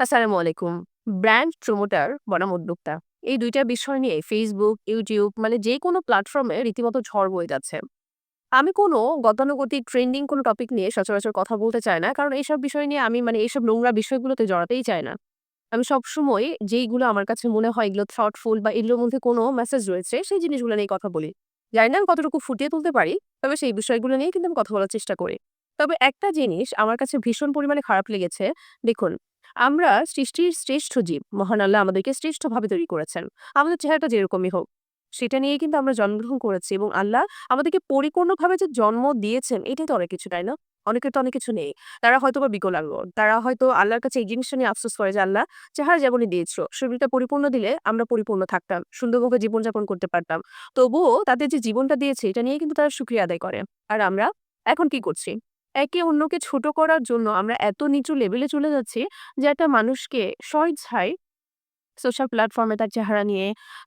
আসসালামু আলাইকুম। Brand promoter বনাম উদ্যোক্তা। এই দুইটা বিষয় নিয়ে ফেসবুক ইউটিউব মানে যেকোনো প্ল্যাটফর্মে রীতিমতো ঝড় বয়ে যাচ্ছে। আমি কোনো গতানুগতিক ট্রেন্ডিং কোনো টপিক নিয়ে সচরাচর কথা বলতে চাই না। কারণ এইসব বিষয় নিয়ে আমি মানে এইসব নোংরা বিষয়গুলোতে জড়াতেই চাই না। আমি সবসময় যেইগুলো আমার কাছে মনে হয় এগুলো থটফুল বা এগুলোর মধ্যে কোনো মেসেজ রয়েছে সেই জিনিসগুলো নিয়ে কথা বলি। জানি না আমি কতটুকু ফুটিয়ে তুলতে পারি, তবে সেই বিষয়গুলো নিয়েই কিন্তু আমি কথা বলার চেষ্টা করি। তবে একটা জিনিস আমার কাছে ভীষণ পরিমাণে খারাপ লেগেছে। দেখুন, আমরা সৃষ্টির শ্রেষ্ঠ জীব। মহান আল্লাহ আমাদেরকে শ্রেষ্ঠভাবে তৈরি করেছেন। আমাদের চেহারাটা যেরকমই হোক, সেটা নিয়েই কিন্তু আমরা জন্মগ্রহণ করেছি এবং আল্লাহ আমাদেরকে পরিপূর্ণভাবে যে জন্ম দিয়েছেন এটাই তো অনেক কিছু, তাই না? অনেকের তো অনেক কিছু নেই। তারা হয়তোবা বিকলাঙ্গ। তারা হয়তো আল্লাহর কাছে এই জিনিসটা নিয়ে আফসোস করে যে, "আল্লাহ চেহারা যেমনই দিয়েছ, শরীরটা পরিপূর্ণ দিলে আমরা পরিপূর্ণ থাকতাম। সুন্দরভাবে জীবনযাপন করতে পারতাম।" তবুও তাদের যে জীবনটা দিয়েছে এটা নিয়ে কিন্তু তারা শুকরিয়া আদায় করে। আর আমরা এখন কি করছি? একে অন্যকে ছোট করার জন্য আমরা এত নিচু লেভেলে চলে যাচ্ছি যে একটা মানুষকে স্বইচ্ছায় সোশ্যাল প্ল্যাটফর্মে তার চেহারা নিয়ে,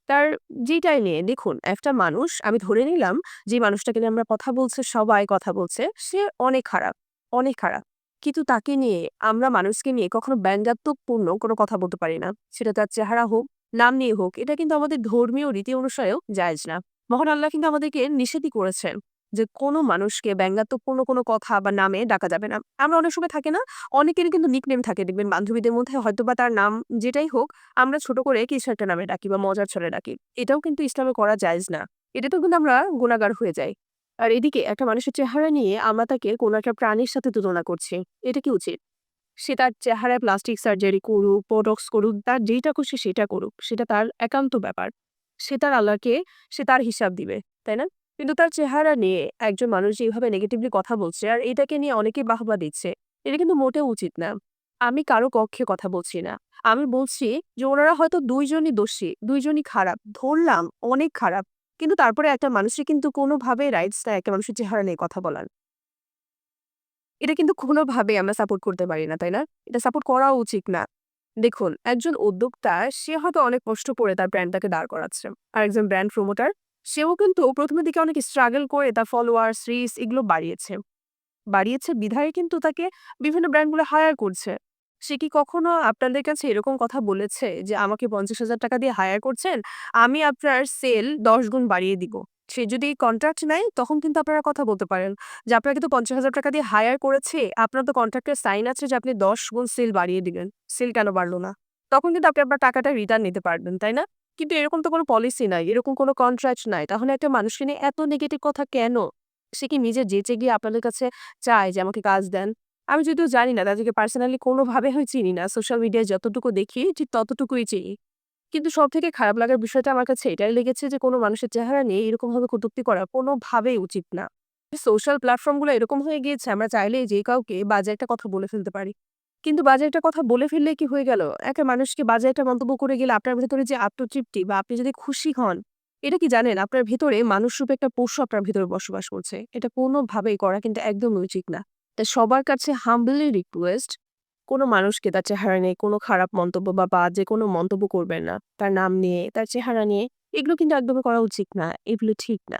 তার যেটাই নিয়ে দেখুন একটা মানুষ আমি ধরে নিলাম যে মানুষটাকে নিয়ে আমরা কথা বলছে, সবাই কথা বলছে, সে অনেক খারাপ, অনেক খারাপ। কিন্তু তাকে নিয়ে আমরা মানুষকে নিয়ে কখনো ব্যঙ্গাত্মকপূর্ণ কোনো কথা বলতে পারি না। সেটা তার চেহারা হোক, নাম নিয়ে হোক, এটা কিন্তু আমাদের ধর্মীয় রীতি অনুসারেও জায়েজ না। মহান আল্লাহ কিন্তু আমাদেরকে নিষেধই করেছেন যে কোনো মানুষকে ব্যঙ্গাত্মকপূর্ণ কোনো কথা বা নামে ডাকা যাবে না। আমরা অনেক সময় থাকে না? অনেকেরই কিন্তু নিকনেম থাকে দেখবেন বান্ধবীদের মধ্যে হয়তোবা তার নাম যেটাই হোক, আমরা ছোট করে কিছু একটা নামে ডাকি বা মজার ছলে ডাকি। এটাও কিন্তু ইসলামে করা জায়েজ না। এটাতেও কিন্তু আমরা গুনাহগার হয়ে যাই। আর এদিকে একটা মানুষের চেহারা নিয়ে আমরা তাকে কোনো একটা প্রাণীর সাথে তুলনা করছি। এটা কি উচিত? সে তার চেহারায় প্লাস্টিক সার্জারি করুক, বোটক্স করুক, তার যেইটা খুশি সেটা করুক। সেটা তার একান্ত ব্যাপার। সে তার আল্লাহকে সে তার হিসাব দিবে। তাই না? কিন্তু তার চেহারা নিয়ে একজন মানুষ যেভাবে নেগেটিভলি কথা বলছে আর এটাকে নিয়ে অনেকে বাহবা দিচ্ছে, এটা কিন্তু মোটেও উচিত না। আমি কারও পক্ষে কথা বলছি না। আমি বলছি যে ওনারা হয়তো ২ জনই দোষী, ২ জনই খারাপ। ধরলাম অনেক খারাপ। কিন্তু তারপরে একটা মানুষের কিন্তু কোনোভাবে রাইটস নাই একটা মানুষের চেহারা নিয়ে কথা বলার। এটা কিন্তু কোনোভাবেই আমরা সাপোর্ট করতে পারি না, তাই না? এটা সাপোর্ট করাও উচিত না। দেখুন, একজন উদ্যোক্তা সে হয়তো অনেক কষ্ট করে তার ব্র্যান্ডটাকে দাঁড় করাচ্ছে। আর একজন ব্র্যান্ড প্রমোটার সেও কিন্তু ১ম এর দিকে অনেক স্ট্রাগল করে তার ফলোয়ার্স, রিস এগুলো বাড়িয়েছে। বাড়িয়েছে বিধায় কিন্তু তাকে বিভিন্ন ব্র্যান্ডগুলো হায়ার করছে। সে কি কখনো আপনাদের কাছে এরকম কথা বলেছে যে, "আমাকে ৳৫০,০০০ দিয়ে হায়ার করছেন, আমি আপনার সেল ১০ গুণ বাড়িয়ে দিব।" সে যদি কন্ট্রাক্ট নেয় তখন কিন্তু আপনারা কথা বলতে পারেন যে, "আপনাকে তো ৳৫০,০০০ দিয়ে হায়ার করেছে আপনার তো কন্ট্রাক্টের সাইন আছে যে আপনি ১০ গুণ সেল বাড়িয়ে দিবেন। সেল কেন বাড়ল না?" তখন কিন্তু আপনি আপনার টাকাটা রিটার্ন নিতে পারবেন, তাই না? কিন্তু এরকম তো কোনো পলিসি নাই, এরকম কোনো কন্ট্রাক্ট নাই। তাহলে একটা মানুষকে নিয়ে এত নেগেটিভ কথা কেন? সে কি নিজে যেচে গিয়ে আপনাদের কাছে চায় যে আমাকে কাজ দেন? আমি যদিও জানি না তাদেরকে পার্সোনালি কোনোভাবে আমি চিনি না। সোশ্যাল মিডিয়ায় যতটুকু দেখি ঠিক ততটুকুই চিনি। কিন্তু সবথেকে খারাপ লাগার বিষয়টা আমার কাছে এটাই লেগেছে যে কোনো মানুষের চেহারা নিয়ে এরকমভাবে কটূক্তি করা কোনোভাবেই উচিত না। সোশ্যাল প্ল্যাটফর্মগুলো এরকম হয়ে গিয়েছে আমরা চাইলেই যে কাউকে বাজে একটা কথা বলে ফেলতে পারি। কিন্তু বাজে একটা কথা বলে ফেললে কি হয়ে গেল? একটা মানুষকে বাজে একটা মন্তব্য করে গেলে আপনার ভেতরে যে আত্মতৃপ্তি বা আপনি যদি খুশি হন, এটা কি জানেন? আপনার ভেতরে মানুষরূপে একটা পশু আপনার ভেতরে বসবাস করছে। এটা কোনোভাবেই করা কিন্তু একদমই উচিত না। তাই সবার কাছে হাম্বলি রিকোয়েস্ট কোনো মানুষকে তার চেহারা নিয়ে কোনো খারাপ মন্তব্য বা বাজে কোনো মন্তব্য করবেন না। তার নাম নিয়ে, তার চেহারা নিয়ে এগুলো কিন্তু একদমই করা উচিত না। এগুলো ঠিক না।